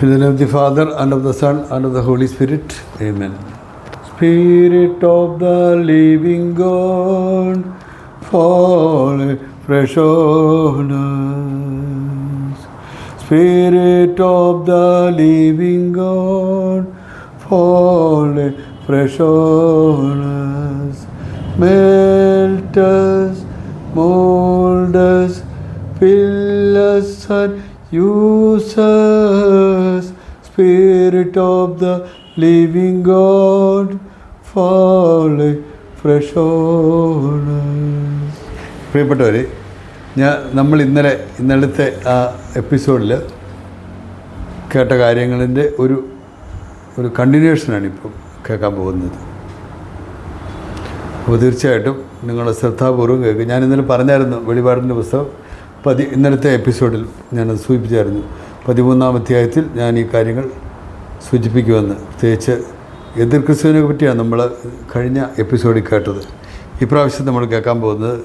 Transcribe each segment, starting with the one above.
In the name of the Father, and of the Son, and of the Holy Spirit. Amen. Spirit of the living God, fall fresh on us. Spirit of the living God, fall fresh on us. Melt us, mold us, fill us and us. Spirit of the living God, fall fresh on us. പ്രിയപ്പെട്ടവരെ ഞാൻ നമ്മൾ ഇന്നലെ ഇന്നലത്തെ ആ എപ്പിസോഡിൽ കേട്ട കാര്യങ്ങളിന്റെ ഒരു ഒരു കണ്ടിന്യൂഷനാണ് ഇപ്പോൾ കേൾക്കാൻ പോകുന്നത് അപ്പോൾ തീർച്ചയായിട്ടും നിങ്ങളുടെ ശ്രദ്ധാപൂർവം കേൾക്കും ഞാൻ ഇന്നലെ പറഞ്ഞായിരുന്നു വെളിപാടിന്റെ പുസ്തകം പതി ഇന്നലത്തെ എപ്പിസോഡിൽ ഞാനത് സൂചിപ്പിച്ചായിരുന്നു. പതിമൂന്നാം അധ്യായത്തിൽ ഞാൻ ഈ കാര്യങ്ങൾ സൂചിപ്പിക്കുമെന്ന്. പ്രത്യേകിച്ച് എതിർ ക്രിസ്തുവിനെ പറ്റിയാണ് നമ്മൾ കഴിഞ്ഞ എപ്പിസോഡിൽ കേട്ടത്. ഇപ്രാവശ്യം നമ്മൾ കേൾക്കാൻ പോകുന്നത്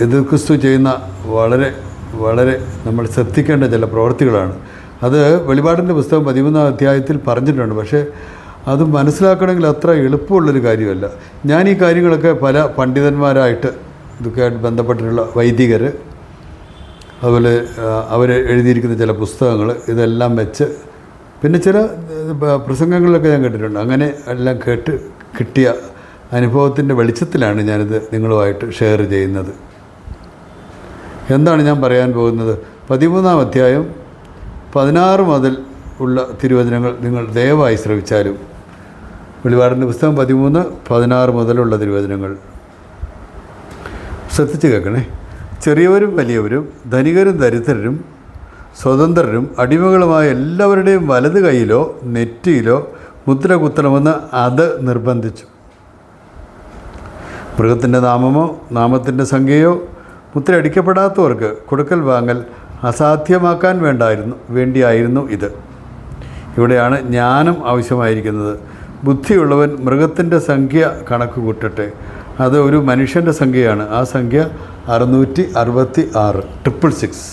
എതിർ ക്രിസ്തു ചെയ്യുന്ന വളരെ വളരെ നമ്മൾ ശ്രദ്ധിക്കേണ്ട ചില പ്രവർത്തികളാണ് അത് വെളിപാടിന്റെ പുസ്തകം പതിമൂന്നാം അധ്യായത്തിൽ പറഞ്ഞിട്ടുണ്ട്. പക്ഷേ അത് മനസ്സിലാക്കണമെങ്കിൽ അത്ര എളുപ്പമുള്ളൊരു കാര്യമല്ല. ഞാൻ ഈ കാര്യങ്ങളൊക്കെ പല പണ്ഡിതന്മാരായിട്ട് ഇതൊക്കെയായിട്ട് ബന്ധപ്പെട്ടിട്ടുള്ള വൈദികർ അതുപോലെ അവർ എഴുതിയിരിക്കുന്ന ചില പുസ്തകങ്ങൾ ഇതെല്ലാം വെച്ച് പിന്നെ ചില പ്രസംഗങ്ങളിലൊക്കെ ഞാൻ കേട്ടിട്ടുണ്ട്. അങ്ങനെ എല്ലാം കേട്ട് കിട്ടിയ അനുഭവത്തിന്റെ വെളിച്ചത്തിലാണ് ഞാനിത് നിങ്ങളുമായിട്ട് ഷെയർ ചെയ്യുന്നത്. എന്താണ് ഞാൻ പറയാൻ പോകുന്നത്? പതിമൂന്നാം അധ്യായം പതിനാറ് മുതൽ ഉള്ള തിരുവചനങ്ങൾ നിങ്ങൾ ദയവായി ശ്രവിച്ചാലും വെളിപാടിന്റെ പുസ്തകം പതിമൂന്ന് പതിനാറ് മുതലുള്ള തിരുവചനങ്ങൾ ശ്രദ്ധിച്ച് കേൾക്കണേ. ചെറിയവരും വലിയവരും ധനികരും ദരിദ്രരും സ്വതന്ത്രരും അടിമകളുമായ എല്ലാവരുടെയും വലത് കൈയിലോ നെറ്റിയിലോ മുദ്ര കുത്തണമെന്ന് അത് നിർബന്ധിച്ചു. മൃഗത്തിന്റെ നാമമോ നാമത്തിന്റെ സംഖ്യയോ മുദ്ര അടിക്കപ്പെടാത്തവർക്ക് കൊടുക്കൽ വാങ്ങൽ അസാധ്യമാക്കാൻ വേണ്ടായിരുന്നു വേണ്ടിയായിരുന്നു ഇത്. ഇവിടെയാണ് ജ്ഞാനം ആവശ്യമായിരിക്കുന്നത്. ബുദ്ധിയുള്ളവൻ മൃഗത്തിന്റെ സംഖ്യ കണക്ക് കൂട്ടട്ടെ അത് ഒരു മനുഷ്യന്റെ സംഖ്യയാണ്. ആ സംഖ്യ അറുന്നൂറ്റി അറുപത്തി ആറ്. ട്രിപ്പിൾ സിക്സ്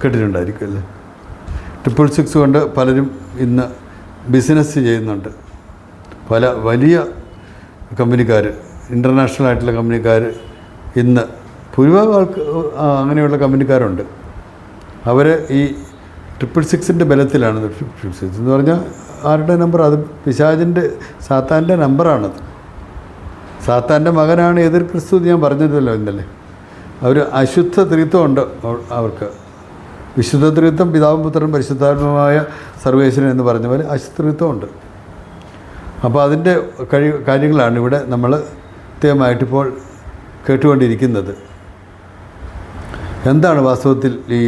കേട്ടിട്ടുണ്ടായിരിക്കും അല്ലേ? ട്രിപ്പിൾ സിക്സ് കൊണ്ട് പലരും ഇന്ന് ബിസിനസ് ചെയ്യുന്നുണ്ട്. പല വലിയ കമ്പനിക്കാർ ഇന്റർനാഷണൽ ആയിട്ടുള്ള കമ്പനിക്കാർ ഇന്ന് ഭൂരിഭാഗം ആൾക്ക് അങ്ങനെയുള്ള കമ്പനിക്കാരുണ്ട്. അവർ ഈ ട്രിപ്പിൾ സിക്സിന്റെ ബലത്തിലാണ് ട്രിപ്പിൾ സിക്സ് എന്ന് പറഞ്ഞാൽ ആരുടെ നമ്പർ അത് പിശാജിന്റെ സാത്താന്റെ നമ്പറാണത് സാത്താന്റെ മകനാണ് എതിർ ക്രിസ്തു ഞാൻ പറഞ്ഞിരുന്നല്ലോ ഇന്നലെ. അവർ അശുദ്ധ ത്രിത്വമുണ്ട് അവർക്ക്. വിശുദ്ധ ത്രിത്വം പിതാവും പുത്രനും പരിശുദ്ധാത്മമായ സർവേശ്വരൻ എന്ന് പറഞ്ഞ പോലെ അശുദ്ധത്വമുണ്ട് അപ്പോൾ അതിന്റെ കഴി കാര്യങ്ങളാണ് ഇവിടെ നമ്മൾ കൃത്യമായിട്ടിപ്പോൾ കേട്ടുകൊണ്ടിരിക്കുന്നത്. എന്താണ് വാസ്തവത്തിൽ ഈ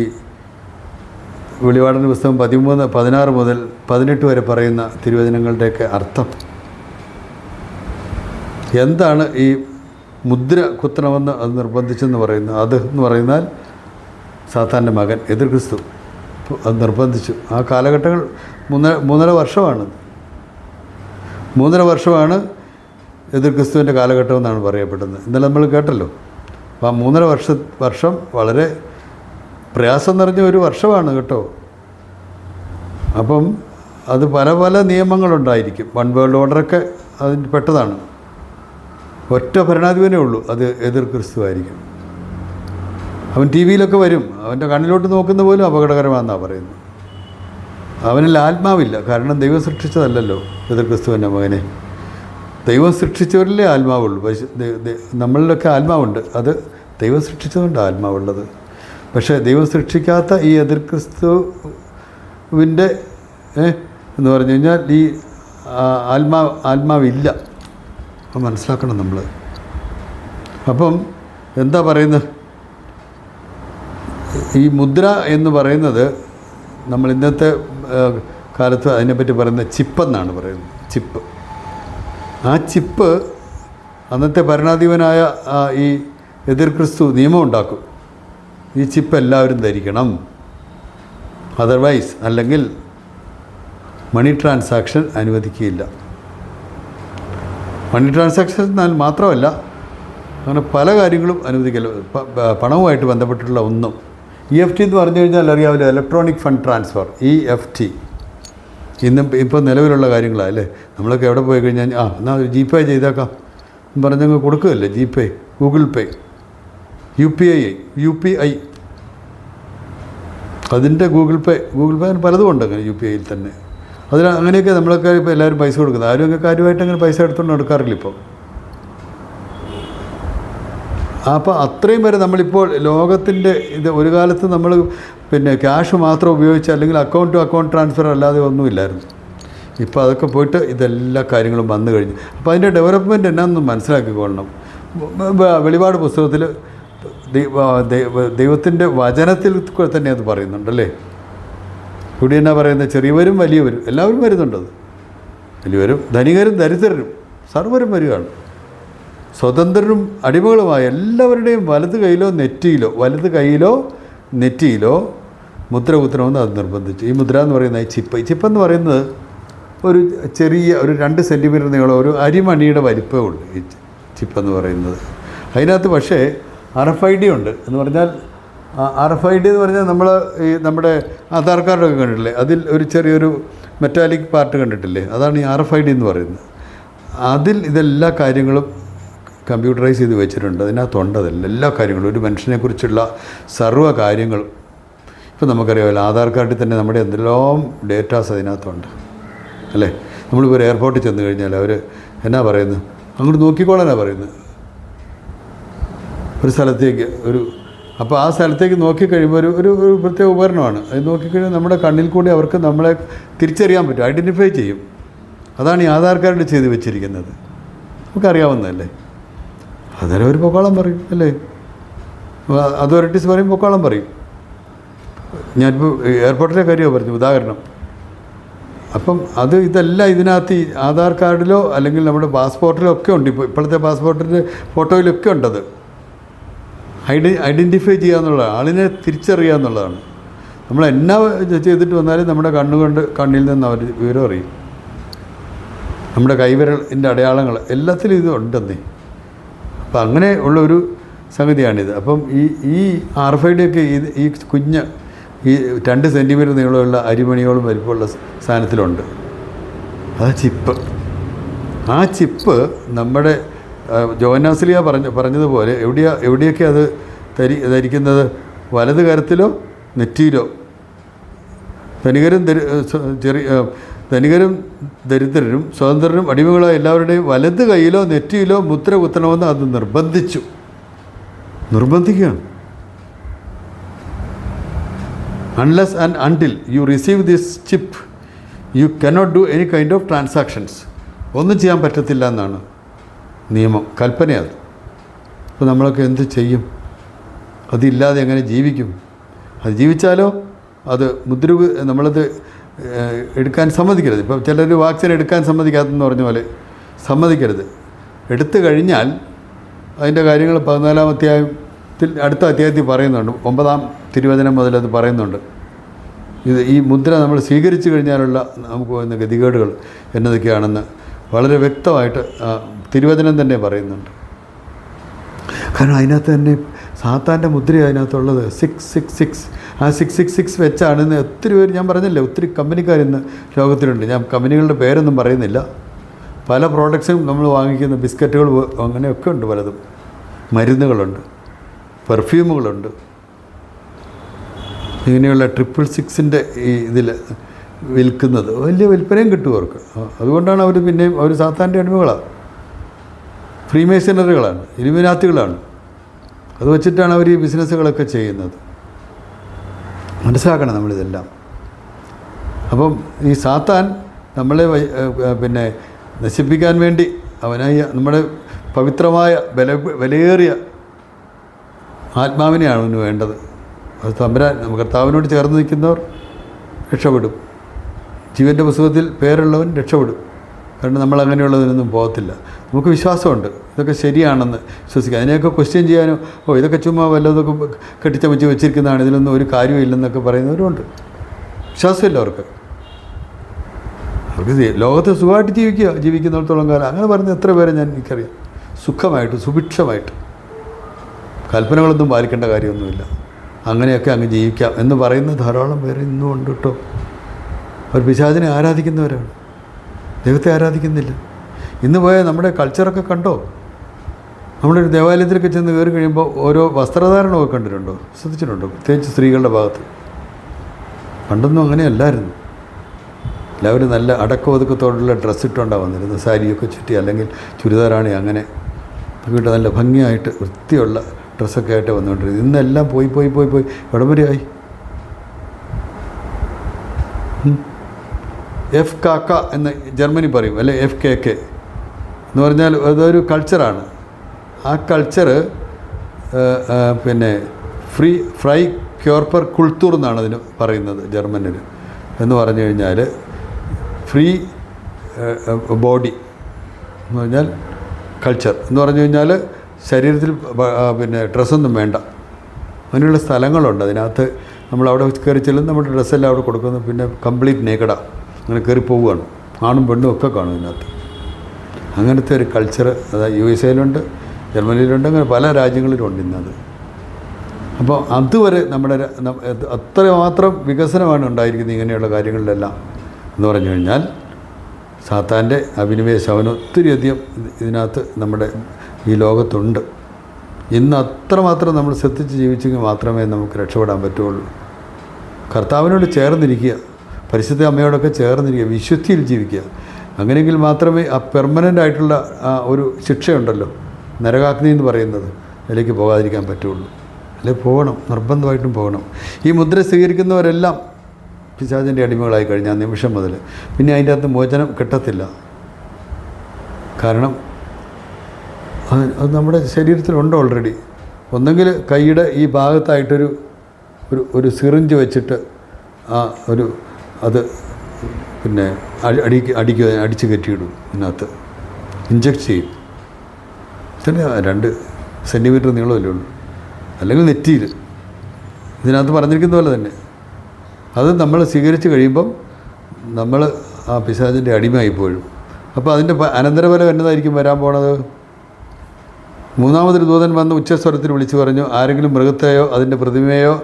വെളിപാടിന്റെ പുസ്തകം പതിമൂന്ന് പതിനാറ് മുതൽ പതിനെട്ട് വരെ പറയുന്ന തിരുവചനങ്ങളുടെയൊക്കെ അർത്ഥം? എന്താണ് ഈ മുദ്ര കുത്തണമെന്ന് അത് നിർബന്ധിച്ചെന്ന് പറയുന്നത് അത് എന്ന് പറയുന്നാൽ സാത്താന്റെ മകൻ എതിർ ക്രിസ്തു അത് നിർബന്ധിച്ചു. ആ കാലഘട്ടങ്ങൾ മൂന്നര മൂന്നര വർഷമാണ്. മൂന്നര വർഷമാണ് എതിർ ക്രിസ്തുവിന്റെ കാലഘട്ടം എന്നാണ് പറയപ്പെടുന്നത്. ഇന്നലെ നമ്മൾ കേട്ടല്ലോ. അപ്പോൾ ആ മൂന്നര വർഷ വർഷം വളരെ പ്രയാസം നിറഞ്ഞ ഒരു വർഷമാണ് കേട്ടോ. അപ്പം അത് പല പല നിയമങ്ങളുണ്ടായിരിക്കും. വൺ വേൾഡ് ഓർഡറൊക്കെ അതിന് പെട്ടതാണ്. ഒറ്റ ഭരണാധിപനേ ഉള്ളൂ. അത് എതിർ ക്രിസ്തു ആയിരിക്കും അവൻ ടി വിയിലൊക്കെ വരും. അവന്റെ കണ്ണിലോട്ട് നോക്കുന്ന പോലും അപകടകരമാണെന്നാണ് പറയുന്നത്. അവനിൽ ആത്മാവില്ല. കാരണം ദൈവം സൃഷ്ടിച്ചതല്ലല്ലോ എതിർ ക്രിസ്തുവിന്റെ മകനെ. ദൈവം സൃഷ്ടിച്ചവരിലേ ആത്മാവുള്ളൂ. ദൈ- നമ്മളിലൊക്കെ ആത്മാവുണ്ട്. അത് ദൈവം സൃഷ്ടിച്ചതുകൊണ്ട് ആത്മാവുള്ളത്. പക്ഷേ ദൈവം സൃഷ്ടിക്കാത്ത ഈ എതിർ ക്രിസ്തുവിന്റെ എന്ന് പറഞ്ഞു കഴിഞ്ഞാൽ ഈ ആത്മാ ആത്മാവില്ല. അത് മനസ്സിലാക്കണം നമ്മൾ അപ്പം എന്താ പറയുന്നത്? ഈ മുദ്ര എന്ന് പറയുന്നത് നമ്മൾ ഇന്നത്തെ കാലത്ത് അതിനെപ്പറ്റി പറയുന്നത് ചിപ്പെന്നാണ് പറയുന്നത്. ചിപ്പ്. ആ ചിപ്പ് അന്നത്തെ ഭരണാധിപനായ ഈ എതിർ ക്രിസ്തു നിയമം ഉണ്ടാക്കും. ഈ ചിപ്പ് എല്ലാവരും ധരിക്കണം. അതർവൈസ് അല്ലെങ്കിൽ മണി ട്രാൻസാക്ഷൻ അനുവദിക്കുകയില്ല. മണി ട്രാൻസാക്ഷൻ എന്നാൽ മാത്രമല്ല അങ്ങനെ പല കാര്യങ്ങളും അനുവദിക്കില്ല പണവുമായിട്ട് ബന്ധപ്പെട്ടിട്ടുള്ള ഒന്നും. ഇ എഫ് ടി എന്ന് പറഞ്ഞു കഴിഞ്ഞാൽ അറിയാമല്ലോ electronic fund transfer E F T ഇന്നും ഇപ്പോൾ നിലവിലുള്ള കാര്യങ്ങളാണ് അല്ലേ? നമ്മളൊക്കെ എവിടെ പോയി കഴിഞ്ഞാൽ ആ എന്നാൽ ജി പേ ചെയ്തേക്കാം. പറഞ്ഞങ്ങ് കൊടുക്കുകയല്ലേ G pay Google pay U P I U P I അതിന്റെ ഗൂഗിൾ പേ ഗൂഗിൾ പേ പലതും ഉണ്ട് അങ്ങനെ യു പി ഐയിൽ തന്നെ. അതിന് അങ്ങനെയൊക്കെ നമ്മളൊക്കെ ഇപ്പോൾ എല്ലാവരും പൈസ കൊടുക്കുന്നത്. ആരും അങ്ങനെ കാര്യമായിട്ട് അങ്ങനെ പൈസ എടുത്തുകൊണ്ട് നടക്കാറില്ല ഇപ്പോൾ അപ്പോൾ അത്രയും വരെ നമ്മളിപ്പോൾ ലോകത്തിന്റെ ഇത് ഒരു കാലത്ത് നമ്മൾ പിന്നെ ക്യാഷ് മാത്രം ഉപയോഗിച്ച് അല്ലെങ്കിൽ അക്കൗണ്ട് ടു അക്കൗണ്ട് ട്രാൻസ്ഫർ അല്ലാതെ ഒന്നുമില്ലായിരുന്നു ഇപ്പോൾ അതൊക്കെ പോയിട്ട് ഇതെല്ലാ കാര്യങ്ങളും വന്നു കഴിഞ്ഞു. അപ്പോൾ അതിന്റെ ഡെവലപ്മെന്റ് എന്നാന്ന് മനസ്സിലാക്കിക്കൊള്ളണം വെളിപാട് പുസ്തകത്തിൽ ദൈവത്തിന്റെ വചനത്തിൽ തന്നെ അത് പറയുന്നുണ്ടല്ലേ? ഇവിടെ എന്നാ പറയുന്നത് ചെറിയവരും വലിയവരും. എല്ലാവരും വരുന്നുണ്ടത് വലിയവരും ധനികരും ദരിദ്രരും സർവരും വരികയാണ്. സ്വതന്ത്രരും അടിമകളുമായ എല്ലാവരുടെയും വലത് കൈയിലോ നെറ്റിയിലോ വലത് കൈയിലോ നെറ്റിയിലോ മുദ്ര കുത്തണമെന്ന് അത് നിർബന്ധിച്ചു. ഈ മുദ്ര എന്ന് പറയുന്നത് ചിപ്പ് ചിപ്പ് എന്ന് പറയുന്നത് ഒരു ചെറിയ ഒരു രണ്ട് സെന്റിമീറ്റർ നീളം ഒരു അരിമണിയുടെ വലിപ്പമുണ്ട് ഈ ചിപ്പ് എന്ന് പറയുന്നത്. അതിനകത്ത് പക്ഷേ ആർ എഫ് ഐ ഡി ഉണ്ട് എന്ന് പറഞ്ഞാൽ ആർ എഫ് ഐ ഡി എന്ന് പറഞ്ഞാൽ നമ്മൾ ഈ നമ്മുടെ ആധാർ കാർഡൊക്കെ കണ്ടിട്ടില്ലേ? അതിൽ ഒരു ചെറിയൊരു മെറ്റാലിക് പാർട്ട് കണ്ടിട്ടില്ലേ? അതാണ് ഈ ആർ എഫ് ഐ ഡി എന്ന് പറയുന്നത്. അതിൽ ഇതെല്ലാ കാര്യങ്ങളും കമ്പ്യൂട്ടറൈസ് ചെയ്ത് വെച്ചിട്ടുണ്ട്. അതിനകത്തുണ്ട് അതെല്ലാം എല്ലാ കാര്യങ്ങളും. ഒരു മനുഷ്യനെക്കുറിച്ചുള്ള സർവ കാര്യങ്ങളും. ഇപ്പം നമുക്കറിയാമല്ലോ ആധാർ കാർഡിൽ തന്നെ നമ്മുടെ എന്തെല്ലാം ഡേറ്റാസ് അതിനകത്തുണ്ട്. അല്ലേ? നമ്മളിപ്പോൾ എയർപോർട്ടിൽ ചെന്ന് കഴിഞ്ഞാൽ അവർ എന്നാ പറയുന്നത്? അങ്ങോട്ട് നോക്കിക്കോളാനാണ് പറയുന്നത്. ഒരു സ്ഥലത്തേക്ക് ഒരു അപ്പോൾ ആ സ്ഥലത്തേക്ക് നോക്കിക്കഴിയുമ്പോൾ ഒരു ഒരു ഒരു പ്രത്യേക ഉപകരണമാണ്. അത് നോക്കിക്കഴിയുമ്പോൾ നമ്മുടെ കണ്ണിൽ കൂടി അവർക്ക് നമ്മളെ തിരിച്ചറിയാൻ പറ്റും. ഐഡന്റിഫൈ ചെയ്യും. അതാണ് ഈ ആധാർ കാർഡ് ചെയ്ത് വെച്ചിരിക്കുന്നത്. നമുക്കറിയാവുന്നതല്ലേ? അന്നേരം ഒരു പൊക്കോളം പറയും അല്ലേ? അതോറിറ്റീസ് പറയും പൊക്കോളം പറയും. ഞാനിപ്പോൾ എയർപോർട്ടിലെ കാര്യമാണ് പറഞ്ഞു ഉദാഹരണം. അപ്പം അത് ഇതെല്ലാം ഇതിനകത്ത് ആധാർ കാർഡിലോ അല്ലെങ്കിൽ നമ്മുടെ പാസ്പോർട്ടിലോ ഒക്കെ ഉണ്ട്. ഇപ്പോൾ ഇപ്പോഴത്തെ പാസ്പോർട്ടിന്റെ ഫോട്ടോയിലൊക്കെ ഉണ്ടത്. ഐഡി ഐഡന്റിഫൈ ചെയ്യുക എന്നുള്ളതാണ് ആളിനെ തിരിച്ചറിയുക എന്നുള്ളതാണ് നമ്മൾ എന്നാ ചെയ്തിട്ട് വന്നാലും നമ്മുടെ കണ്ണുകൊണ്ട് കണ്ണിൽ നിന്ന് അവർ വിവരം അറിയും. നമ്മുടെ കൈവിരലിന്റെ അടയാളങ്ങൾ എല്ലാത്തിലും ഇത് ഉണ്ടെന്നേ. അപ്പം അങ്ങനെ ഉള്ള ഒരു സംഗതിയാണിത്. അപ്പം ഈ ഈ ആർ ഐ ഒക്കെ ഈ കുഞ്ഞ് ഈ രണ്ട് സെന്റിമീറ്റർ നീളമുള്ള അരിമണിയോളം വലിപ്പമുള്ള സാധനത്തിലുണ്ട്. ആ ചിപ്പ്. ആ ചിപ്പ് നമ്മുടെ ജോനാസ്ലിയ പറഞ്ഞ പറഞ്ഞതുപോലെ എവിടെയാ എവിടെയൊക്കെ അത് ധരി ധരിക്കുന്നത്? വലത് കരത്തിലോ നെറ്റിയിലോ? ധനികരും ചെറിയ ധനികരും ദരിദ്രരും സ്വതന്ത്രരും അടിമകളോ എല്ലാവരുടെയും വലത് കൈയിലോ നെറ്റിയിലോ മുദ്ര കുത്തണമെന്ന് അത് നിർബന്ധിച്ചു. നിർബന്ധിക്കുകയാണ്. Unless and until you receive this chip you cannot do any kind of transactions ഒന്നും ചെയ്യാൻ പറ്റത്തില്ല എന്നാണ്. നിയമം കൽപ്പനയത് അപ്പോൾ നമ്മളൊക്കെ എന്ത് ചെയ്യും? അതില്ലാതെ എങ്ങനെ ജീവിക്കും? അത് ജീവിച്ചാലോ? അത് മുദ്ര നമ്മളത് എടുക്കാൻ സമ്മതിക്കരുത്. ഇപ്പോൾ ചിലർ വാക്സിൻ എടുക്കാൻ സമ്മതിക്കാത്തെന്ന് പറഞ്ഞ പോലെ സമ്മതിക്കരുത്. എടുത്തു കഴിഞ്ഞാൽ അതിന്റെ കാര്യങ്ങൾ പതിനാലാം അധ്യായത്തിൽ അടുത്ത അധ്യായത്തിൽ പറയുന്നുണ്ട്. ഒമ്പതാം തിരുവചനം മുതൽ അത് പറയുന്നുണ്ട്. ഇത് ഈ മുദ്ര നമ്മൾ സ്വീകരിച്ചു കഴിഞ്ഞാലുള്ള നമുക്ക് വരുന്ന ഗതികേടുകൾ എന്നതൊക്കെയാണെന്ന് വളരെ വ്യക്തമായിട്ട് തിരുവചനം തന്നെ പറയുന്നുണ്ട്. കാരണം അതിനകത്ത് തന്നെ സാത്താന്റെ മുദ്ര അതിനകത്തുള്ളത്. സിക്സ് സിക്സ് സിക്സ് ആ സിക്സ് സിക്സ് സിക്സ് വെച്ചാണ് ഇന്ന് ഒത്തിരി പേര് ഞാൻ പറഞ്ഞില്ലേ ഒത്തിരി കമ്പനിക്കാർ ഇന്ന് ലോകത്തിലുണ്ട്. ഞാൻ കമ്പനികളുടെ പേരൊന്നും പറയുന്നില്ല. പല പ്രോഡക്ട്സും നമ്മൾ വാങ്ങിക്കുന്ന ബിസ്ക്കറ്റുകൾ അങ്ങനെയൊക്കെ ഉണ്ട് പലതും. മരുന്നുകളുണ്ട്. പെർഫ്യൂമുകളുണ്ട് ഇങ്ങനെയുള്ള ട്രിപ്പിൾ സിക്സിന്റെ ഈ ഇതിൽ വിൽക്കുന്നത്. വലിയ വിൽപ്പനയും കിട്ടും അവർക്ക്. അതുകൊണ്ടാണ് അവർ പിന്നെയും അവർ സാത്താന്റെ അടിമകളാണ്. ഫ്രീമേഷനറികളാണ് ഇരുമിനാത്തുകളാണ് അത് വെച്ചിട്ടാണ് അവർ ഈ ബിസിനസ്സുകളൊക്കെ ചെയ്യുന്നത്. മനസ്സിലാക്കണം നമ്മളിതെല്ലാം. അപ്പം ഈ സാത്താൻ നമ്മളെ പിന്നെ നശിപ്പിക്കാൻ വേണ്ടി അവനായി നമ്മുടെ പവിത്രമായ വില വിലയേറിയ ആത്മാവിനെയാണ് അവന് വേണ്ടത്. അത് തമ്പരാൻ കർത്താവിനോട് ചേർന്ന് നിൽക്കുന്നവർ രക്ഷപ്പെടും. ജീവന്റെ പുസ്തകത്തിൽ പേരുള്ളവൻ രക്ഷപ്പെടും. കാരണം നമ്മൾ അങ്ങനെയുള്ളതിനൊന്നും പോകത്തില്ല. നമുക്ക് വിശ്വാസമുണ്ട്. ഇതൊക്കെ ശരിയാണെന്ന് വിശ്വസിക്കുക അതിനെയൊക്കെ ക്വസ്റ്റ്യൻ ചെയ്യാനോ ഓ ഇതൊക്കെ ചുമ്മാ വല്ലതൊക്കെ കെട്ടിച്ചമച്ച് വെച്ചിരിക്കുന്നതാണ്. ഇതിലൊന്നും ഒരു കാര്യമില്ലെന്നൊക്കെ പറയുന്നവരുണ്ട് വിശ്വാസമില്ല അവർക്ക്. അവർക്ക് ലോകത്തെ സുഖമായിട്ട് ജീവിക്കുക ജീവിക്കുന്നിടത്തോളം കാലം. അങ്ങനെ പറയുന്ന എത്ര പേരെ ഞാൻ എനിക്കറിയാം. സുഖമായിട്ട് സുഭിക്ഷമായിട്ട്. കൽപ്പനകളൊന്നും പാലിക്കേണ്ട കാര്യമൊന്നുമില്ല. അങ്ങനെയൊക്കെ അങ്ങ് ജീവിക്കാം എന്ന് പറയുന്ന ധാരാളം പേര് ഇന്നും ഉണ്ട് കേട്ടോ. അവർ പിശാചിനെ ആരാധിക്കുന്നവരാണ്. ദൈവത്തെ ആരാധിക്കുന്നില്ല. ഇന്ന് പോയ നമ്മുടെ കൾച്ചറൊക്കെ കണ്ടോ? നമ്മുടെ ഒരു ദേവാലയത്തിലൊക്കെ ചെന്ന് കയറി കഴിയുമ്പോൾ ഓരോ വസ്ത്രധാരണമൊക്കെ കണ്ടിട്ടുണ്ടോ? ശ്രദ്ധിച്ചിട്ടുണ്ടോ? പ്രത്യേകിച്ച് സ്ത്രീകളുടെ ഭാഗത്ത്. പണ്ടൊന്നും അങ്ങനെയല്ലായിരുന്നു. എല്ലാവരും നല്ല അടക്കം ഒതുക്കത്തോടുള്ള ഡ്രസ്സ് ഇട്ടുകൊണ്ടാണ് വന്നിരുന്നത്. സാരിയൊക്കെ ചുറ്റി അല്ലെങ്കിൽ ചുരിദാറാണി അങ്ങനെ. വീട്ടിൽ നല്ല ഭംഗിയായിട്ട് വൃത്തിയുള്ള ഡ്രസ്സൊക്കെ ആയിട്ട് വന്നുകൊണ്ടിരുന്നത്. ഇന്നെല്ലാം പോയി പോയി പോയി പോയി. എവിടം എഫ് കാക്ക എന്ന് ജർമ്മനി പറയും അല്ലെ? എഫ് കെ കെ എന്ന് പറഞ്ഞാൽ അതൊരു കൾച്ചറാണ് ആ കൾച്ചർ പിന്നെ ഫ്രീ ഫ്രൈ ക്യോർപ്പർ കുൾത്തൂർ എന്നാണ് അതിന് പറയുന്നത് ജർമ്മനിൽ എന്ന് പറഞ്ഞു കഴിഞ്ഞാൽ ഫ്രീ ബോഡി എന്ന് പറഞ്ഞാൽ കൾച്ചർ എന്ന് പറഞ്ഞു കഴിഞ്ഞാൽ ശരീരത്തിൽ പിന്നെ ഡ്രസ്സൊന്നും വേണ്ട. അങ്ങനെയുള്ള സ്ഥലങ്ങളുണ്ട്. അതിനകത്ത് നമ്മൾ അവിടെ കയറി ചെല്ലുന്ന നമ്മുടെ ഡ്രസ്സെല്ലാം അവിടെ കൊടുക്കുന്നു. പിന്നെ കംപ്ലീറ്റ് നേക്കടാ അങ്ങനെ കയറി പോവുകയാണ്. ആണും പെണ്ണും ഒക്കെ കാണും ഇതിനകത്ത്. അങ്ങനത്തെ ഒരു കൾച്ചർ അതായത് യു എസ് എയിലുണ്ട് ജർമ്മനിയിലുണ്ട് അങ്ങനെ പല രാജ്യങ്ങളിലുണ്ട് ഇന്നത്. അപ്പോൾ അതുവരെ നമ്മുടെ അത്രമാത്രം വികസനമാണ് ഉണ്ടായിരിക്കുന്നത് ഇങ്ങനെയുള്ള കാര്യങ്ങളിലെല്ലാം. എന്ന് പറഞ്ഞു കഴിഞ്ഞാൽ സാത്താന്റെ അഭിനിവേശം അവന് ഒത്തിരിയധികം ഇത് ഇതിനകത്ത് നമ്മുടെ ഈ ലോകത്തുണ്ട്. ഇന്ന് അത്രമാത്രം നമ്മൾ ശ്രദ്ധിച്ച് ജീവിച്ചെങ്കിൽ മാത്രമേ നമുക്ക് രക്ഷപ്പെടാൻ പറ്റുള്ളൂ കർത്താവിനോട് ചേർന്നിരിക്കുക. പരിശുദ്ധ അമ്മയോടൊക്കെ ചേർന്നിരിക്കുക വിശുദ്ധിയിൽ ജീവിക്കുക. അങ്ങനെയെങ്കിൽ മാത്രമേ ആ പെർമനന്റ് ആയിട്ടുള്ള ആ ഒരു ശിക്ഷയുണ്ടല്ലോ. നരകാഗ്നി എന്ന് പറയുന്നത് അതിലേക്ക് പോകാതിരിക്കാൻ പറ്റുള്ളൂ. അല്ലെങ്കിൽ പോകണം നിർബന്ധമായിട്ടും പോകണം. ഈ മുദ്ര സ്വീകരിക്കുന്നവരെല്ലാം പിശാചിന്റെ അടിമകളായി കഴിഞ്ഞ നിമിഷം മുതൽ. പിന്നെ അതിന്റെ അകത്ത് മോചനം കിട്ടത്തില്ല. കാരണം അത് നമ്മുടെ ശരീരത്തിലുണ്ട് ഓൾറെഡി ഒന്നെങ്കിൽ കൈയുടെ ഈ ഭാഗത്തായിട്ടൊരു ഒരു ഒരു സിറിഞ്ച് വെച്ചിട്ട് ആ ഒരു അത് പിന്നെ അടി അടിക്ക് അടിക്കുക അടിച്ച് കയറ്റിയിടും ഇതിനകത്ത്. ഇഞ്ചക്ട് ചെയ്യും. ഇതിന് രണ്ട് സെന്റിമീറ്റർ നീളമല്ലേ ഉള്ളൂ. അല്ലെങ്കിൽ നെറ്റിയിൽ. ഇതിനകത്ത് പറഞ്ഞിരിക്കുന്ന പോലെ തന്നെ. അത് നമ്മൾ സ്വീകരിച്ച് കഴിയുമ്പം നമ്മൾ ആ പിശാചിന്റെ അടിമയായിപ്പോഴും അപ്പോൾ അതിന്റെ അനന്തരഫലം എന്നതായിരിക്കും വരാൻ പോണത്? മൂന്നാമതൊരു ദൂതൻ വന്ന് ഉച്ചസ്വരത്തിൽ വിളിച്ചു പറഞ്ഞു ആരെങ്കിലും മൃഗത്തെയോ അതിന്റെ പ്രതിമയോ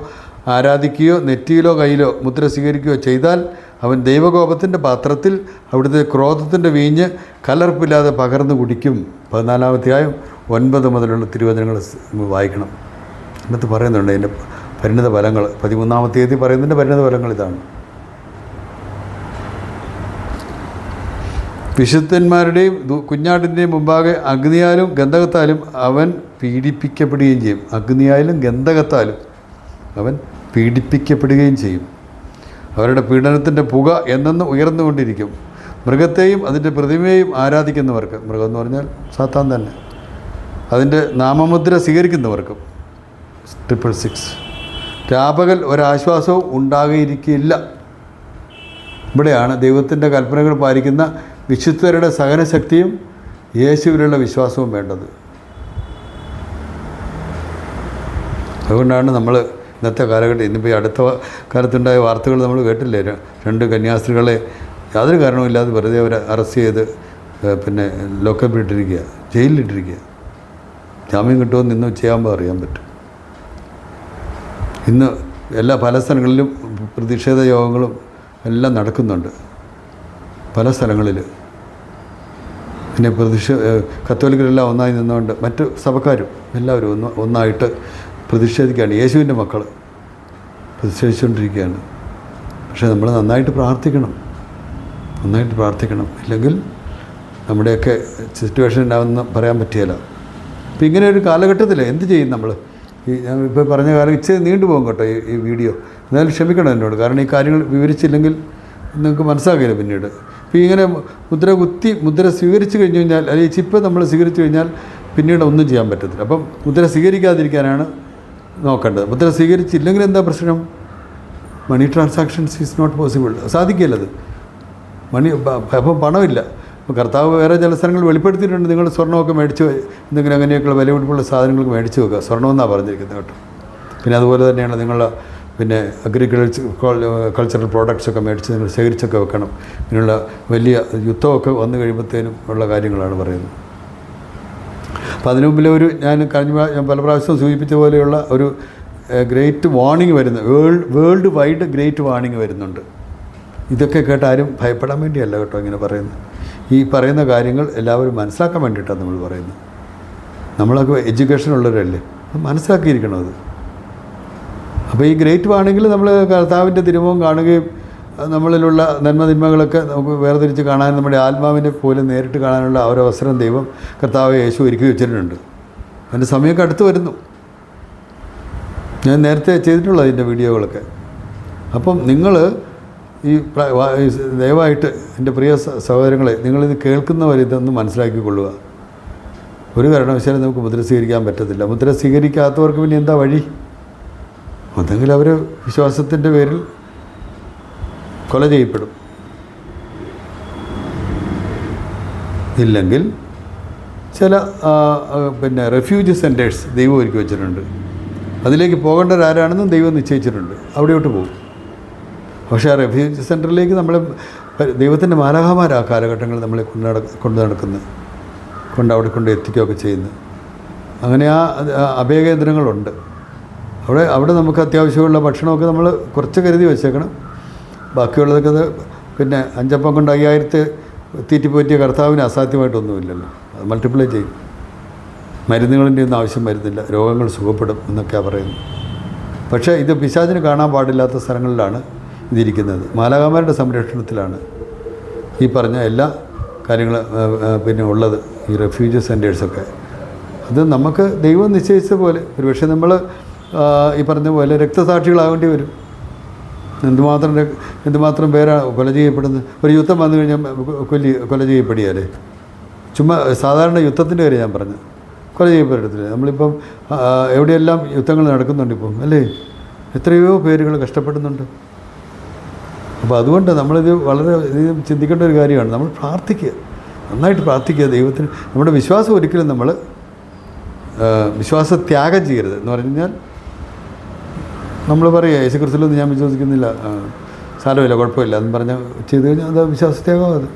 ആരാധിക്കുകയോ നെറ്റിയിലോ കയ്യിലോ മുദ്ര സ്വീകരിക്കുകയോ ചെയ്താൽ അവൻ ദൈവകോപത്തിന്റെ പാത്രത്തിൽ അവിടുത്തെ ക്രോധത്തിന്റെ വീഞ്ഞ് കലർപ്പില്ലാതെ പകർന്നു കുടിക്കും. പതിനാലാമധ്യായം ഒൻപത് മുതലുള്ള തിരുവചനങ്ങൾ വായിക്കണം. എന്നിട്ട് പറയുന്നുണ്ട് അതിന്റെ പരിണിത ഫലങ്ങൾ. പതിമൂന്നാമത്തേതി പറയുന്നതിന്റെ പരിണിത ഫലങ്ങൾ ഇതാണ്. വിശുദ്ധന്മാരുടെയും കുഞ്ഞാട്ടിന്റെയും മുമ്പാകെ അഗ്നിയാലും ഗന്ധകത്താലും അവൻ പീഡിപ്പിക്കപ്പെടുകയും ചെയ്യും. അഗ്നിയാലും ഗന്ധകത്താലും അവൻ പീഡിപ്പിക്കപ്പെടുകയും ചെയ്യും. അവരുടെ പീഡനത്തിന്റെ പുക എന്നെന്ന് ഉയർന്നുകൊണ്ടിരിക്കും. മൃഗത്തെയും അതിന്റെ പ്രതിമയെയും ആരാധിക്കുന്നവർക്ക് മൃഗം എന്ന് പറഞ്ഞാൽ സാത്താൻ തന്നെ അതിന്റെ നാമമുദ്ര സ്വീകരിക്കുന്നവർക്കും ട്രിപ്പിൾ സിക്സ് രാപകൽ ഒരാശ്വാസവും ഉണ്ടാകിയിരിക്കില്ല. ഇവിടെയാണ് ദൈവത്തിന്റെ കൽപ്പനകൾ പാലിക്കുന്ന വിശുദ്ധരുടെ സഹനശക്തിയും യേശുവിലുള്ള വിശ്വാസവും വേണ്ടത്. അതുകൊണ്ടാണ് നമ്മൾ ഇന്നത്തെ കാലഘട്ടം ഇന്നിപ്പോൾ ഈ അടുത്ത കാലത്തുണ്ടായ വാർത്തകൾ നമ്മൾ കേട്ടില്ലേ? രണ്ട് കന്യാസ്ത്രീകളെ യാതൊരു കാരണവുമില്ലാതെ വെറുതെ അവരെ അറസ്റ്റ് ചെയ്ത് പിന്നെ ലോക്കപ്പിലിട്ടിരിക്കുക ജയിലിലിട്ടിരിക്കുക ജാമ്യം കിട്ടുമെന്ന് ഇന്ന് ചെയ്യാമ്പോൾ അറിയാൻ പറ്റും. ഇന്ന് എല്ലാ പല സ്ഥലങ്ങളിലും പ്രതിഷേധ യോഗങ്ങളും എല്ലാം നടക്കുന്നുണ്ട്. പല സ്ഥലങ്ങളിൽ പിന്നെ പ്രതിഷേ കത്തോലിക്കരെല്ലാം ഒന്നായി നിന്നുകൊണ്ട് മറ്റ് സഭക്കാരും എല്ലാവരും ഒന്ന് ഒന്നായിട്ട് പ്രതിഷേധിക്കുകയാണ്. യേശുവിന്റെ മക്കൾ പ്രതിഷേധിച്ചുകൊണ്ടിരിക്കുകയാണ്. പക്ഷേ നമ്മൾ നന്നായിട്ട് പ്രാർത്ഥിക്കണം. നന്നായിട്ട് പ്രാർത്ഥിക്കണം. ഇല്ലെങ്കിൽ നമ്മുടെയൊക്കെ സിറ്റുവേഷൻ ഉണ്ടാവുന്ന പറയാൻ പറ്റിയല്ല. അപ്പോൾ ഇങ്ങനെ ഒരു കാലഘട്ടത്തിൽ എന്ത് ചെയ്യും നമ്മൾ? ഈ ഞാൻ ഇപ്പോൾ പറഞ്ഞ കാലം ഇച്ചിരി നീണ്ടുപോകും കേട്ടോ ഈ ഈ വീഡിയോ. എന്നാലും ക്ഷമിക്കണം എന്നോട്. കാരണം ഈ കാര്യങ്ങൾ വിവരിച്ചില്ലെങ്കിൽ നിങ്ങൾക്ക് മനസ്സിലാകില്ല പിന്നീട്. ഇപ്പോൾ ഇങ്ങനെ മുദ്ര കുത്തി മുദ്ര സ്വീകരിച്ചു കഴിഞ്ഞു കഴിഞ്ഞാൽ അല്ലെങ്കിൽ ചിപ്പ് നമ്മൾ സ്വീകരിച്ചു കഴിഞ്ഞാൽ പിന്നീട് ഒന്നും ചെയ്യാൻ പറ്റത്തില്ല. അപ്പം മുദ്ര സ്വീകരിക്കാതിരിക്കാനാണ് നോക്കേണ്ടത്. മുദ്ര സ്വീകരിച്ചില്ലെങ്കിൽ എന്താ പ്രശ്നം? Money transactions is not possible. സാധിക്കില്ല അത്. മണി അപ്പം പണമില്ല. ഇപ്പോൾ കർത്താവ് വേറെ ചില സ്ഥലങ്ങളിൽ വെളിപ്പെടുത്തിയിട്ടുണ്ട്. നിങ്ങൾ സ്വർണമൊക്കെ മേടിച്ച് എന്തെങ്കിലും അങ്ങനെയൊക്കെയുള്ള വില പിടിപ്പുള്ള സാധനങ്ങൾക്ക് മേടിച്ച് വെക്കുക. സ്വർണമെന്നാണ് പറഞ്ഞിരിക്കുന്നത് കേട്ടോ. പിന്നെ അതുപോലെ തന്നെയാണ് നിങ്ങൾ പിന്നെ അഗ്രികൾച്ചർ കൾച്ചറൽ പ്രോഡക്ട്സ് ഒക്കെ മേടിച്ച് നിങ്ങൾ ശേഖരിച്ചൊക്കെ വെക്കണം. ഇങ്ങനെയുള്ള വലിയ യുദ്ധമൊക്കെ വന്നു കഴിയുമ്പോഴത്തേനും ഉള്ള കാര്യങ്ങളാണ് പറയുന്നത്. അപ്പോൾ അതിനു മുമ്പിൽ ഒരു ഞാൻ കഴിഞ്ഞ ഞാൻ പല പ്രാവശ്യം സൂചിപ്പിച്ച പോലെയുള്ള ഒരു ഗ്രേറ്റ് വാർണിംഗ് വരുന്നു world world wide great warning വരുന്നുണ്ട്. ഇതൊക്കെ കേട്ട് ആരും ഭയപ്പെടാൻ വേണ്ടിയല്ല കേട്ടോ ഇങ്ങനെ പറയുന്നത്. ഈ പറയുന്ന കാര്യങ്ങൾ എല്ലാവരും മനസ്സിലാക്കാൻ വേണ്ടിയിട്ടാണ് നമ്മൾ പറയുന്നത്. നമ്മളൊക്കെ എഡ്യൂക്കേഷൻ ഉള്ളവരല്ലേ മനസ്സിലാക്കിയിരിക്കണം അത്. അപ്പോൾ ഈ ഗ്രേറ്റ് വാണെങ്കിൽ നമ്മൾ കർത്താവിന്റെ തിരുമുഖം കാണുകയും നമ്മളിലുള്ള നന്മതിന്മകളൊക്കെ നമുക്ക് വേർതിരിച്ച് കാണാൻ നമ്മുടെ ആത്മാവിനെ പോലും നേരിട്ട് കാണാനുള്ള ആ ഒരു അവസരം ദൈവം കർത്താവ് യേശു ഒരുക്കി വെച്ചിട്ടുണ്ട്. അതിന്റെ സമയമൊക്കെ അടുത്ത് വരുന്നു. ഞാൻ നേരത്തെ ചെയ്തിട്ടുള്ള അതിന്റെ വീഡിയോകളൊക്കെ. അപ്പം നിങ്ങൾ ഈ ദയവായിട്ട് എന്റെ പ്രിയ സഹോദരങ്ങളെ നിങ്ങളിത് കേൾക്കുന്നവർ ഇതൊന്ന് മനസ്സിലാക്കിക്കൊള്ളുക. ഒരു കാരണവശാലും നമുക്ക് മുദ്ര സ്വീകരിക്കാൻ പറ്റത്തില്ല. മുദ്ര സ്വീകരിക്കാത്തവർക്ക് പിന്നെ എന്താ വഴി? ഒന്നെങ്കിൽ അവർ വിശ്വാസത്തിന്റെ പേരിൽ കൊല ചെയ്യപ്പെടും. ഇല്ലെങ്കിൽ ചില പിന്നെ റെഫ്യൂജി സെന്റേഴ്സ് ദൈവം ഒരുക്കി വെച്ചിട്ടുണ്ട്. അതിലേക്ക് പോകേണ്ടവരാരാണെന്നും ദൈവം നിശ്ചയിച്ചിട്ടുണ്ട്. അവിടെയോട്ട് പോകും. പക്ഷേ ആ റെഫ്യൂജി സെന്ററിലേക്ക് നമ്മളെ ദൈവത്തിന്റെ മാലാഹമാർ കാലഘട്ടങ്ങൾ നമ്മളെ കൊണ്ട് നട കൊണ്ട് നടക്കുന്നത്. കൊണ്ട് അവിടെ കൊണ്ട് എത്തിക്കുകയൊക്കെ ചെയ്യുന്നത്. അങ്ങനെ ആ അഭയകേന്ദ്രങ്ങളുണ്ട് അവിടെ അവിടെ നമുക്ക് അത്യാവശ്യമുള്ള ഭക്ഷണമൊക്കെ നമ്മൾ കുറച്ച് കരുതി വെച്ചേക്കണം. ബാക്കിയുള്ളതൊക്കെ പിന്നെ അഞ്ചപ്പം കൊണ്ട് അയ്യായിരത്ത് തീറ്റിപ്പോറ്റിയ കർത്താവിന് അസാധ്യമായിട്ടൊന്നുമില്ലല്ലോ. അത് മൾട്ടിപ്ലൈ ചെയ്യും. മരുന്നുകളിന്റെ ഒന്നും ആവശ്യം വരുന്നില്ല. രോഗങ്ങൾ സുഖപ്പെടും എന്നൊക്കെയാണ് പറയുന്നത്. പക്ഷേ ഇത് പിശാചിന് കാണാൻ പാടില്ലാത്ത സ്ഥലങ്ങളിലാണ് ഇതിരിക്കുന്നത്. മാലാകാമാരുടെ സംരക്ഷണത്തിലാണ് ഈ പറഞ്ഞ എല്ലാ കാര്യങ്ങളും പിന്നെ ഉള്ളത്. ഈ റെഫ്യൂജി സെന്റേഴ്സൊക്കെ അത് നമുക്ക് ദൈവം നിശ്ചയിച്ച പോലെ. ഒരുപക്ഷെ നമ്മൾ ഈ പറഞ്ഞ പോലെ രക്തസാക്ഷികളാകേണ്ടി വരും. എന്തുമാത്രം എന്തുമാത്രം പേരാണ് കൊല ചെയ്യപ്പെടുന്നത്? ഒരു യുദ്ധം വന്നു കഴിഞ്ഞാൽ കൊല്ലി കൊല ചെയ്യപ്പെടിയാലേ? ചുമ്മാ സാധാരണ യുദ്ധത്തിന്റെ കാര്യം ഞാൻ പറഞ്ഞു കൊല ചെയ്യപ്പെടത്തില്ല നമ്മളിപ്പം എവിടെയെല്ലാം യുദ്ധങ്ങൾ നടക്കുന്നുണ്ട് ഇപ്പം അല്ലേ? എത്രയോ പേരുകൾ കഷ്ടപ്പെടുന്നുണ്ട്. അപ്പോൾ അതുകൊണ്ട് നമ്മളിത് വളരെ ചിന്തിക്കേണ്ട ഒരു കാര്യമാണ്. നമ്മൾ പ്രാർത്ഥിക്കുക. നന്നായിട്ട് പ്രാർത്ഥിക്കുക ദൈവത്തിന്. നമ്മുടെ വിശ്വാസം ഒരിക്കലും നമ്മൾ വിശ്വാസത്യാഗം ചെയ്യരുത് എന്ന് പറഞ്ഞു കഴിഞ്ഞാൽ നമ്മൾ പറയുക യേശു ക്രിസ്തുലൊന്നും ഞാൻ വിശ്വസിക്കുന്നില്ല. സാരമില്ല കുഴപ്പമില്ല. എന്ന് പറഞ്ഞാൽ ചെയ്ത് കഴിഞ്ഞാൽ അത് വിശ്വാസത്യാഗം അത്.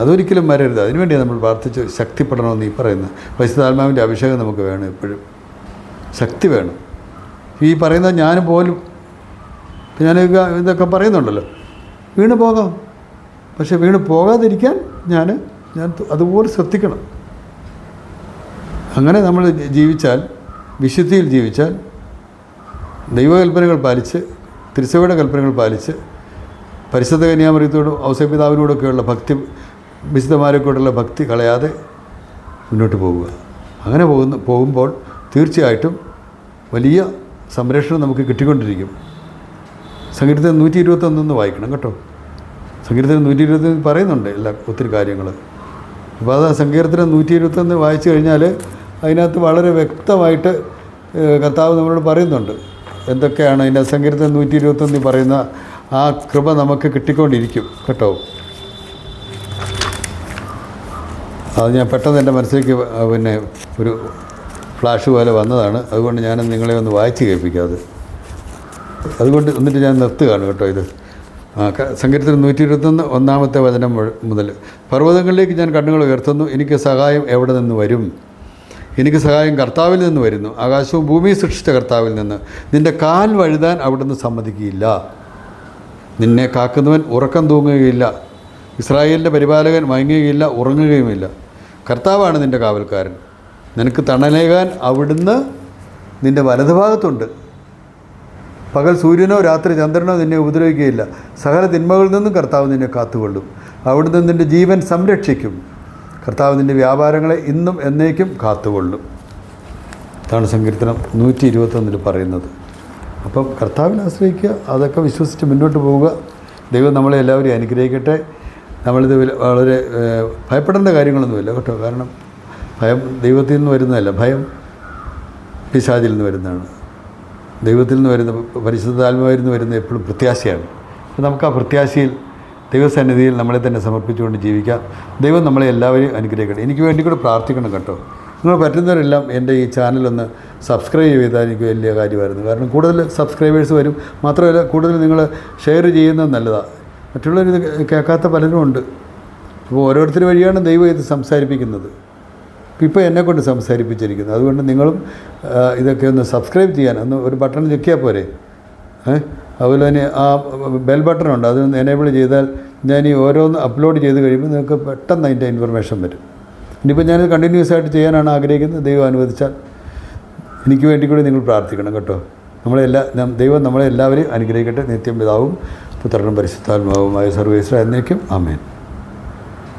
അതൊരിക്കലും വരരുത്. അതിനുവേണ്ടിയാണ് നമ്മൾ പ്രാർത്ഥിച്ച് ശക്തിപ്പെടണമെന്ന് ഈ പറയുന്നത്. പരിശുദ്ധാത്മാവിന്റെ അഭിഷേകം നമുക്ക് വേണം എപ്പോഴും. ശക്തി വേണം. ഈ പറയുന്നത് ഞാൻ പോലും ഞാൻ ഇതൊക്കെ പറയുന്നുണ്ടല്ലോ. വീണ് പോകാം. പക്ഷെ വീണ് പോകാതിരിക്കാൻ ഞാൻ ഞാൻ അതുപോലെ ശ്രദ്ധിക്കണം. അങ്ങനെ നമ്മൾ ജീവിച്ചാൽ വിശുദ്ധിയിൽ ജീവിച്ചാൽ ദൈവകൽപ്പനകൾ പാലിച്ച് തിരുസഭയുടെ കൽപ്പനകൾ പാലിച്ച് പരിശുദ്ധ കന്യാമറിയത്തോടും ഔസപിതാവിനോടൊക്കെയുള്ള ഭക്തി വിശുദ്ധമാരെക്കൊണ്ടുള്ള ഭക്തി കളയാതെ മുന്നോട്ട് പോവുക അങ്ങനെ പോകുന്ന പോകുമ്പോൾ തീർച്ചയായിട്ടും വലിയ സംരക്ഷണം നമുക്ക് കിട്ടിക്കൊണ്ടിരിക്കും. സങ്കീർത്തനം നൂറ്റി ഇരുപത്തൊന്നൊന്ന് വായിക്കണം കേട്ടോ. സങ്കീർത്തനം നൂറ്റി ഇരുപത്തൊന്ന് പറയുന്നുണ്ട് എല്ലാ ഒത്തിരി കാര്യങ്ങൾ. അപ്പോൾ അത് സങ്കീർത്തനം നൂറ്റി ഇരുപത്തൊന്ന് വായിച്ചു കഴിഞ്ഞാൽ അതിനകത്ത് വളരെ വ്യക്തമായിട്ട് കർത്താവ് നമ്മളോട് പറയുന്നുണ്ട്. എന്തൊക്കെയാണ് അതിന്റെ സങ്കീർത്തനം നൂറ്റി ഇരുപത്തൊന്നിൽ പറയുന്ന ആ കൃപ നമുക്ക് കിട്ടിക്കൊണ്ടിരിക്കും കേട്ടോ. അത് ഞാൻ പെട്ടെന്ന് എന്റെ മനസ്സിലേക്ക് പിന്നെ ഒരു ഫ്ലാഷ് പോലെ വന്നതാണ്. അതുകൊണ്ട് ഞാൻ നിങ്ങളെ ഒന്ന് വായിച്ച് കേൾപ്പിക്കാം അത്. അതുകൊണ്ട് എന്നിട്ട് ഞാൻ നിർത്തുകയാണ് കേട്ടോ ഇത്. സങ്കീർത്തനം നൂറ്റി ഇരുപത്തൊന്ന് ഒന്നാമത്തെ വചനം മുതൽ. പർവതങ്ങളിലേക്ക് ഞാൻ കണ്ണുകൾ ഉയർത്തുന്നു. എനിക്ക് സഹായം എവിടെ നിന്ന് വരും? എനിക്ക് സഹായം കർത്താവിൽ നിന്ന് വരുന്നു. ആകാശവും ഭൂമിയും സൃഷ്ടിച്ച കർത്താവിൽ നിന്ന്. നിന്റെ കാൽ വഴുതാൻ അവിടുന്ന് സമ്മതിക്കുകയില്ല. നിന്നെ കാക്കുന്നവൻ ഉറക്കം തൂങ്ങുകയില്ല. ഇസ്രായേലിന്റെ പരിപാലകൻ മയങ്ങുകയില്ല ഉറങ്ങുകയുമില്ല. കർത്താവാണ് നിന്റെ കാവൽക്കാരൻ. നിനക്ക് തണലേകാൻ അവിടുന്ന് നിന്റെ വലതുഭാഗത്തുണ്ട്. പകൽ സൂര്യനോ രാത്രി ചന്ദ്രനോ നിന്നെ ഉപദ്രവിക്കുകയില്ല. സകല തിന്മകളിൽ നിന്നും കർത്താവ് നിന്നെ കാത്തുകൊള്ളും. അവിടുന്ന് നിന്റെ ജീവൻ സംരക്ഷിക്കും. കർത്താവ് നിന്റെ വ്യാപാരങ്ങളെ ഇന്നും എന്നേക്കും കാത്തുകൊള്ളും. അതാണ് സങ്കീർത്തനം നൂറ്റി ഇരുപത്തൊന്നിൽ പറയുന്നത്. അപ്പം കർത്താവിനെ ആശ്രയിക്കുക അതൊക്കെ വിശ്വസിച്ച് മുന്നോട്ട് പോവുക. ദൈവം നമ്മളെ എല്ലാവരെയും അനുഗ്രഹിക്കട്ടെ. നമ്മളിത് വളരെ ഭയപ്പെടേണ്ട കാര്യങ്ങളൊന്നുമില്ല കേട്ടോ. കാരണം ഭയം ദൈവത്തിൽ നിന്ന് വരുന്നതല്ല. ഭയം പിശാചിൽ നിന്ന് വരുന്നതാണ്. ദൈവത്തിൽ നിന്ന് വരുന്ന പരിശുദ്ധാത്മാവിൽ നിന്ന് വരുന്ന എപ്പോഴും പ്രത്യാശയാണ്. നമുക്ക് ആ പ്രത്യാശയിൽ ദൈവസന്നിധിയിൽ നമ്മളെ തന്നെ സമർപ്പിച്ചുകൊണ്ട് ജീവിക്കാം. ദൈവം നമ്മളെ എല്ലാവരെയും അനുഗ്രഹിക്കട്ടെ. എനിക്ക് വേണ്ടി കൂടെ പ്രാർത്ഥിക്കണം കേട്ടോ. നിങ്ങൾ പറ്റുന്നവരെല്ലാം എന്റെ ഈ ചാനലൊന്ന് സബ്സ്ക്രൈബ് ചെയ്താൽ എനിക്ക് വലിയ കാര്യമായിരുന്നു. കാരണം കൂടുതൽ സബ്സ്ക്രൈബേഴ്സ് വരും. മാത്രമല്ല കൂടുതൽ നിങ്ങൾ ഷെയർ ചെയ്യുന്നത് നല്ലതാണ് മറ്റുള്ളവർ ഇത് കേൾക്കാത്ത പലരും ഉണ്ട്. അപ്പോൾ ഓരോരുത്തർ വഴിയാണ് ദൈവം ഇത് സംസാരിപ്പിക്കുന്നത്. ഇപ്പോൾ എന്നെ കൊണ്ട് സംസാരിപ്പിച്ചിരിക്കുന്നത് അതുകൊണ്ട് നിങ്ങളും ഇതൊക്കെ ഒന്ന് സബ്സ്ക്രൈബ് ചെയ്യാൻ ഒന്ന് ഒരു ബട്ടൺ ഞെക്കിയാൽ പോരെ? ഏഹ് അതുപോലെ തന്നെ ആ ബെൽ ബട്ടണുണ്ട് അത് എനേബിൾ ചെയ്താൽ ഞാൻ ഈ ഓരോന്ന് അപ്ലോഡ് ചെയ്ത് കഴിയുമ്പോൾ നിങ്ങൾക്ക് പെട്ടെന്ന് അതിന്റെ ഇൻഫർമേഷൻ വരും. ഇനിയിപ്പോൾ ഞാനിത് കണ്ടിന്യൂസ് ആയിട്ട് ചെയ്യാനാണ് ആഗ്രഹിക്കുന്നത്. ദൈവം അനുവദിച്ചാൽ എനിക്ക് വേണ്ടി കൂടി നിങ്ങൾ പ്രാർത്ഥിക്കണം കേട്ടോ. നമ്മളെല്ലാ ദൈവം നമ്മളെ എല്ലാവരെയും അനുഗ്രഹിക്കട്ടെ. നിത്യം പിതാവും പുത്രനും പരിശുദ്ധാത്മാവുമായ സർവേശ്വര എന്നേക്കും. ആമേൻ.